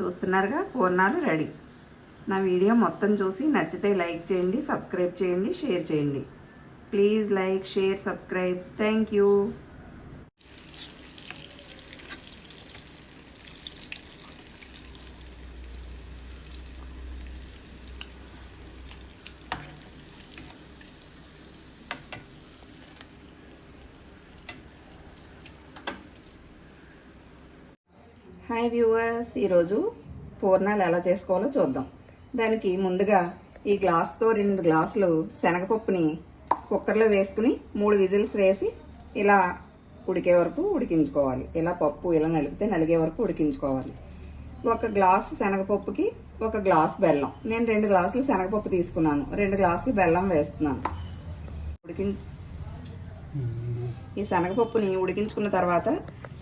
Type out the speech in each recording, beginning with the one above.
చూస్తున్నారుగా? పూర్ణాలు రెడీ. నా వీడియో మొత్తం చూసి నచ్చితే లైక్ చేయండి సబ్స్క్రైబ్ చేయండి షేర్ చేయండి. Please like share subscribe. Thank you. Hi viewers ఈరోజు పూర్ణాలు ఎలా చేసుకోవాలో చూద్దాం. దానికి ముందుగా ఈ గ్లాస్తో రెండు గ్లాసులు శనగపప్పుని కుక్కర్లో వేసుకుని మూడు విజిల్స్ వేసి ఇలా ఉడికే వరకు ఉడికించుకోవాలి. ఇలా పప్పు ఇలా నలిపితే నలిగే వరకు ఉడికించుకోవాలి. ఒక గ్లాస్ శనగపప్పుకి ఒక గ్లాస్ బెల్లం. నేను రెండు గ్లాసులు శనగపప్పు తీసుకున్నాను. రెండు గ్లాసులు బెల్లం వేస్తున్నాను. ఉడికి ఈ శనగపప్పుని ఉడికించుకున్న తర్వాత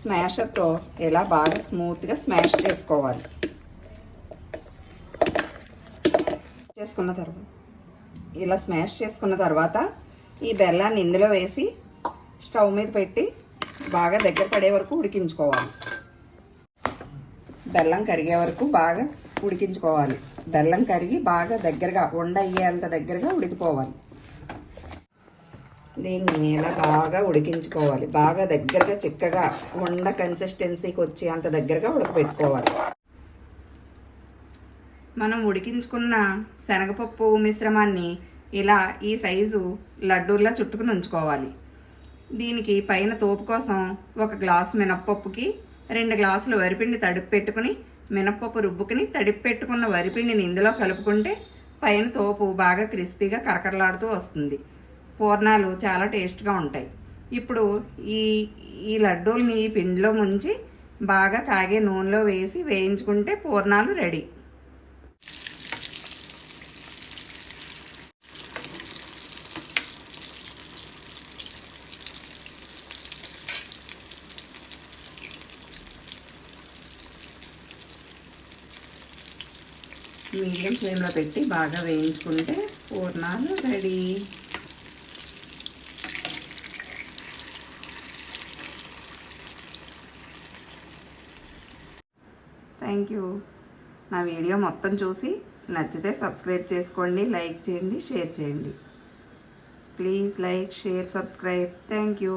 స్మాషర్తో ఇలా బాగా స్మూత్గా స్మాష్ చేసుకోవాలి. చేసుకున్న తర్వాత ఇలా స్మాష్ చేసుకున్న తర్వాత ఈ బెల్లాన్ని ఇందులో వేసి స్టవ్ మీద పెట్టి బాగా దగ్గర పడే వరకు ఉడికించుకోవాలి. బెల్లం కరిగే వరకు బాగా ఉడికించుకోవాలి. బెల్లం కరిగి బాగా దగ్గరగా ఉండ అయ్యేంత దగ్గరగా ఉడికిపోవాలి. దీన్ని ఇలా బాగా ఉడికించుకోవాలి. బాగా దగ్గరగా చిక్కగా ఉండ కన్సిస్టెన్సీకి వచ్చి అంత దగ్గరగా ఉడకబెట్టుకోవాలి. మనం ఉడికించుకున్న శనగపప్పు మిశ్రమాన్ని ఇలా ఈ సైజు లడ్డూల్లా చుట్టుకుని ఉంచుకోవాలి. దీనికి పైన తోపు కోసం ఒక గ్లాస్ మినప్పప్పుకి రెండు గ్లాసులు వరిపిండి తడిపి పెట్టుకుని మినప్పప్పు రుబ్బుకుని తడిపి పెట్టుకున్న వరిపిండిని ఇందులో కలుపుకుంటే పైన తోపు బాగా క్రిస్పీగా కరకరలాడుతూ వస్తుంది. పూర్ణాలు చాలా టేస్ట్గా ఉంటాయి. ఇప్పుడు ఈ ఈ లడ్డూల్ని ఈ పిండిలో ముంచి బాగా కాగే నూనెలో వేసి వేయించుకుంటే పూర్ణాలు రెడీ. మీడియం ఫ్లేమ్లో పెట్టి బాగా వేయించుకుంటే పూర్ణాలు రెడీ. Thank you. నా వీడియో మొత్తం చూసి నచ్చితే సబ్స్క్రైబ్ చేసుకోండి లైక్ చేయండి షేర్ చేయండి. Please like share subscribe. Thank you.